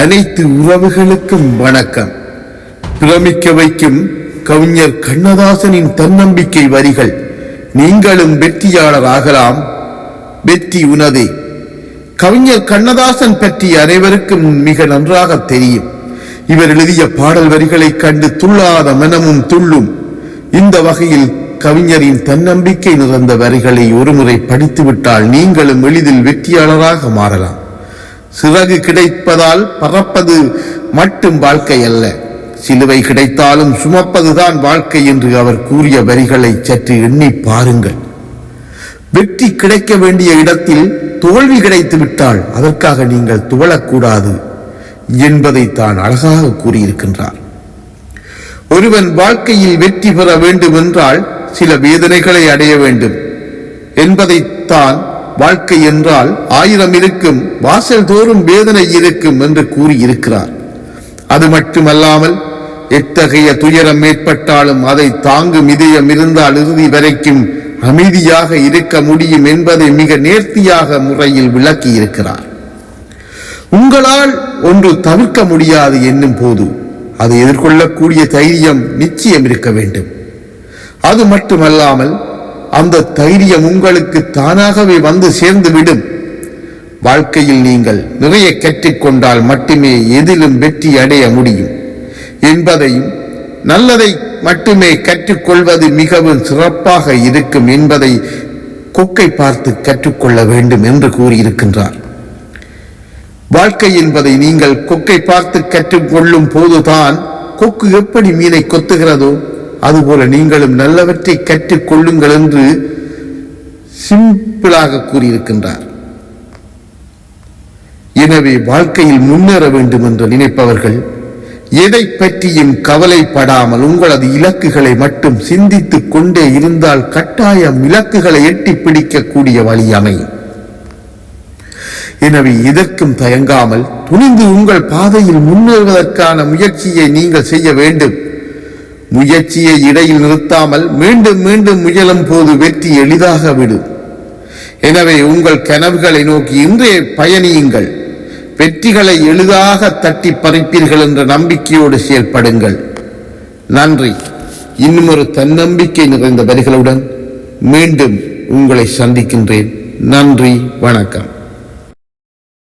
அனைத்து உறவுகளுக்கும் வணக்கம். பிரமிக்க வைக்கும் கவிஞர் கண்ணதாசனின் தன்னம்பிக்கை வரிகள். நீங்களும் வெற்றியாளர் ஆகலாம். வெற்றி உனதே. கவிஞர் கண்ணதாசன் பற்றி அனைவருக்கும் மிக நன்றாக தெரியும். இவர் எழுதிய பாடல் வரிகளைக் கண்டு துள்ளாத மனமும் துள்ளும். இந்த வகையில் கவிஞரின் தன்னம்பிக்கை நிறைந்த வரிகளை ஒருமுறை படித்துவிட்டால் நீங்களும் எளிதில் வெற்றியாளராக மாறலாம். சிறகு கிடைப்பதால் பறப்பது மட்டும் வாழ்க்கை அல்ல சிலுவை கிடைத்தாலும் சுமப்பதுதான் வாழ்க்கை என்று அவர் கூறிய வரிகளை சற்று எண்ணி பாருங்கள். வெற்றி கிடைக்க வேண்டிய இடத்தில் தோல்வி கிடைத்து விட்டால் அதற்காக நீங்கள் துவளக்கூடாது என்பதை தான் அழகாக கூறியிருக்கின்றார். ஒருவன் வாழ்க்கையில் வெற்றி பெற வேண்டும் என்றால் சில வேதனைகளை அடைய வேண்டும் என்பதைத்தான் வாழ்க்கை என்றால் ஆயிரம் இருக்கும் வாசல் தோறும் வேதனை இருக்கும் என்று கூறியிருக்கிறார். அது மட்டுமல்லாமல் எத்தகைய துயரம் ஏற்பட்டாலும் அதை தாங்கும் இதயம் இருந்தால் இறுதி வரைக்கும் அமைதியாக இருக்க முடியும் என்பதை மிக நேர்த்தியாக முறையில் விளக்கி இருக்கிறார் உங்களால் ஒன்று தவிர்க்க முடியாது என்னும் போது அதை எதிர்கொள்ளக்கூடிய தைரியம் நிச்சயம் இருக்க வேண்டும். அது மட்டுமல்லாமல் அந்த தைரியம் உங்களுக்கு தானாகவே வந்து சேர்ந்து விடும் வாழ்க்கையில் நீங்கள் நிறைய கற்றுக்கொண்டால் மட்டுமே எதிலும் வெற்றி அடைய முடியும். என்பதையும் நல்லதை மட்டுமே கற்றுக்கொள்வது மிகவும் சிறப்பாக இருக்கும் என்பதை கொக்கை பார்த்து கற்றுக்கொள்ள வேண்டும் என்று கூறியிருக்கின்றார். வாழ்க்கை என்பதை நீங்கள் கொக்கை பார்த்து கற்றுக்கொள்ளும் போதுதான் கொக்கு எப்படி மீனை கொத்துகிறதோ அதுபோல நீங்களும் நல்லவற்றை கற்றுக்கொள்ளுங்கள் என்று சிம்பிளாக கூறியிருக்கின்றார். எனவே வாழ்க்கையில் முன்னேற வேண்டும் என்று நினைப்பவர்கள் எதை பற்றியும் கவலைப்படாமல் உங்களது இலக்குகளை மட்டும் சிந்தித்துக் கொண்டே இருந்தால் கட்டாயம் இலக்குகளை எட்டி பிடிக்கக்கூடிய வழி அமையும். எனவே இதற்கும் தயங்காமல் துணிந்து உங்கள் பாதையில் முன்னேறுவதற்கான முயற்சியை நீங்கள் செய்ய வேண்டும். முயற்சியை இடையில் நிறுத்தாமல் மீண்டும் மீண்டும் முயலும் போது வெற்றி எளிதாக விடும் எனவே உங்கள் கனவுகளை நோக்கி இன்றே பயணியுங்கள். வெற்றிகளை எளிதாக தட்டி பறிப்பீர்கள் என்ற நம்பிக்கையோடு செயல்படுங்கள். நன்றி. இன்னும் ஒரு தன்னம்பிக்கை நிறைந்த வரிகளுடன் மீண்டும் உங்களை சந்திக்கின்றேன். நன்றி. வணக்கம்.